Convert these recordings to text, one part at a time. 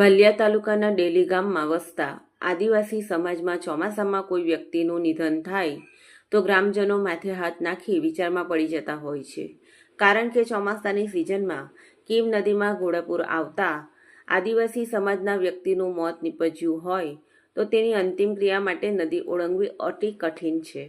વાલિયા તાલુકાના ડેલી ગામમાં વસતા આદિવાસી સમાજમાં ચોમાસામાં કોઈ વ્યક્તિનું નિધન થાય તો ગ્રામજનો માથે હાથ નાખી વિચારમાં પડી જતા હોય છે. કારણ કે ચોમાસાની સિઝનમાં કીમ નદીમાં ઘોડાપુર આવતા આદિવાસી સમાજના વ્યક્તિનું મોત નીપજ્યું હોય તો તેની અંતિમ ક્રિયા માટે નદી ઓળંગવી અતિ કઠિન છે.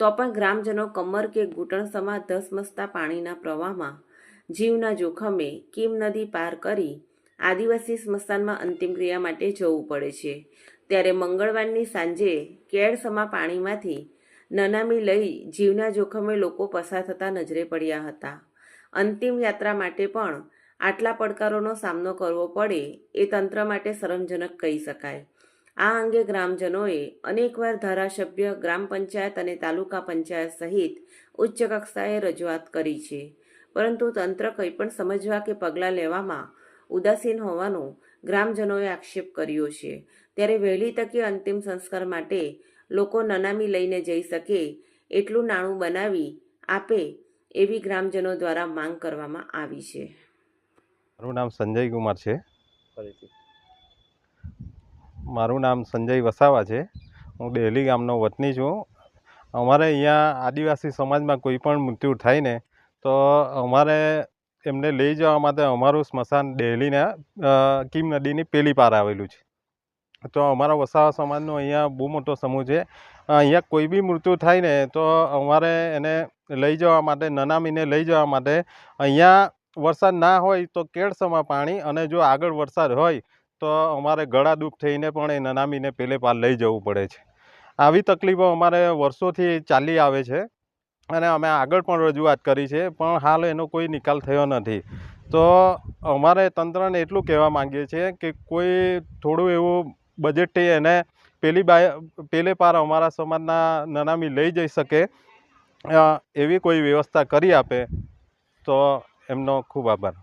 તો પણ ગ્રામજનો કમર કે ઘૂંટણ સમા ધસમસતા પાણીના પ્રવાહમાં જીવના જોખમે કીમ નદી પાર કરી આદિવાસી સ્મશાનમાં અંતિમ ક્રિયા માટે જવું પડે છે. ત્યારે મંગળવારની સાંજે કેળસમા પાણીમાંથી નનામી લઈ જીવના જોખમે લોકો પસાર થતા નજરે પડ્યા હતા. અંતિમ યાત્રા માટે પણ આટલા પડકારોનો સામનો કરવો પડે એ તંત્ર માટે શરમજનક કહી શકાય. આ અંગે ગ્રામજનોએ અનેકવાર ધારાસભ્ય, ગ્રામ પંચાયત અને તાલુકા પંચાયત સહિત ઉચ્ચ કક્ષાએ રજૂઆત કરી છે. પરંતુ તંત્ર કંઈ પણ સમજવા કે પગલાં લેવામાં ઉદાસીન હોવાનો ગ્રામજનોએ આક્ષેપ કર્યો છે. ત્યારે વહેલી તકે અંતિમ સંસ્કાર માટે લોકો નનામી લઈને જઈ શકે એટલું નાણું બનાવી આપે એવી ગ્રામજનો દ્વારા માંગ કરવામાં આવી છે. મારું નામ સંજય કુમાર છે. ફરીથી. મારું નામ સંજય વસાવા છે. હું ડેલી ગામનો વતની છું. અમારે અહીંયા આદિવાસી સમાજમાં કોઈ પણ મૃત્યુ થાય ને તો અમારે એમને લઈ જવા માટે અમારું સ્મશાન ડેલીના કિમ નદીની પેલી પાર આવેલું છે. તો અમારા વસાવા સમાજનો અહીંયા બહુ મોટો સમૂહ છે. અહીંયા કોઈ બી મૃત્યુ થાય ને, તો અમારે એને લઈ જવા માટે, નનામીને લઈ જવા માટે અહીંયા વરસાદ ના હોય તો કેળસમાં પાણી અને જો આગળ વરસાદ હોય તો અમારે ગળા દુઃખ થઈને પણ એ નનામીને પેલે પાર લઈ જવું પડે છે. આવી તકલીફો અમારે વર્ષોથી ચાલી આવે છે. અને અમે આગળ પણ રજૂઆત કરી છે, પણ હાલ એનો કોઈ નિકાલ થયો નથી. તો અમારે તંત્રને એટલું કહેવા માંગીએ છીએ કે કોઈ થોડું એવું બજેટથી એને પેલી બાય, પેલે પાર અમારા સમાજના નનામી લઈ જઈ શકે એવી કોઈ વ્યવસ્થા કરી આપે, તો એમનો ખૂબ આભાર.